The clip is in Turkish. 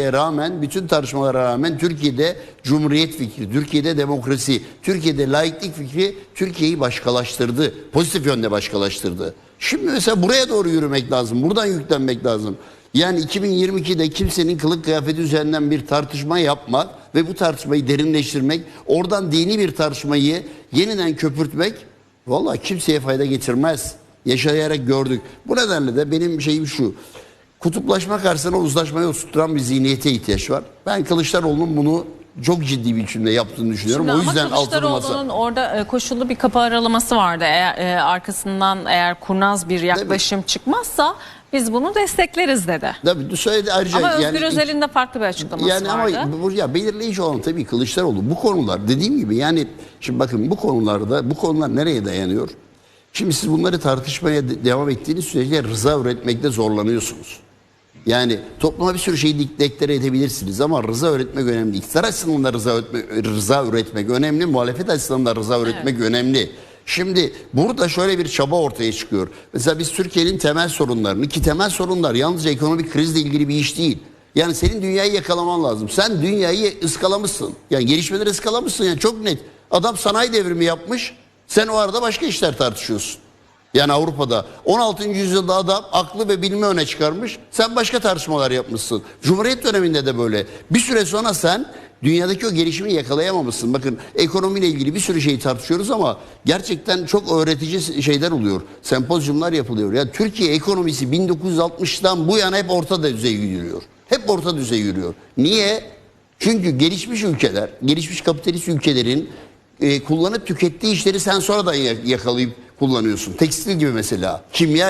rağmen bütün tartışmalara rağmen Türkiye'de cumhuriyet fikri, Türkiye'de demokrasi, Türkiye'de laiklik fikri Türkiye'yi başkalaştırdı. Pozitif yönde başkalaştırdı. Şimdi mesela buraya doğru yürümek lazım. Buradan yüklenmek lazım. Yani 2022'de kimsenin kılık kıyafeti üzerinden bir tartışma yapmak ve bu tartışmayı derinleştirmek, oradan dini bir tartışmayı yeniden köpürtmek vallahi kimseye fayda getirmez. Yaşayarak gördük. Bu nedenle de benim şeyim şu. Kutuplaşma karşısına uzlaşmayı oturtturan bir zihniyete ihtiyaç var. Ben Kılıçdaroğlu'nun bunu çok ciddi bir biçimde yaptığını düşünüyorum. Şimdi o yüzden altılı masa. Orada e, koşullu bir kapı aralaması vardı. Eğer e, arkasından eğer kurnaz bir yaklaşım çıkmazsa biz bunu destekleriz dedi. Tabii söyledi ayrıca Ama Özgür yani Özel'in de farklı bir açıklaması yani vardı. ama bu ya belirleyici olan tabii Kılıçdaroğlu bu konular dediğim gibi yani şimdi bakın bu konularda bu konular nereye dayanıyor? Şimdi siz bunları tartışmaya de- devam ettiğiniz sürece rıza üretmekte zorlanıyorsunuz. Yani topluma bir sürü şeyi dik- deklare edebilirsiniz ama rıza üretmek önemli. İktidar açısından da rıza üretmek, rıza üretmek önemli. Muhalefet açısından da rıza üretmek önemli. Şimdi burada şöyle bir çaba ortaya çıkıyor. Mesela biz Türkiye'nin temel sorunlarını ki temel sorunlar yalnızca ekonomik krizle ilgili bir iş değil. Yani senin dünyayı yakalaman lazım. Sen dünyayı ıskalamışsın. Yani gelişmeleri ıskalamışsın. Yani çok net. Adam sanayi devrimi yapmış. Sen o arada başka işler tartışıyorsun. Yani Avrupa'da 16. yüzyılda adam aklı ve bilimi öne çıkarmış. Sen başka tartışmalar yapmışsın. Cumhuriyet döneminde de böyle. Bir süre sonra sen dünyadaki o gelişimi yakalayamamışsın. Bakın ekonomiyle ilgili bir sürü şeyi tartışıyoruz ama gerçekten çok öğretici şeyler oluyor. Sempozyumlar yapılıyor. Ya Türkiye ekonomisi 1960'tan bu yana hep orta düzey yürüyor. Hep orta düzey yürüyor. Niye? Çünkü gelişmiş ülkeler, gelişmiş kapitalist ülkelerin e, kullanıp tükettiği işleri sen sonradan ya- yakalayıp kullanıyorsun. Tekstil gibi mesela, kimya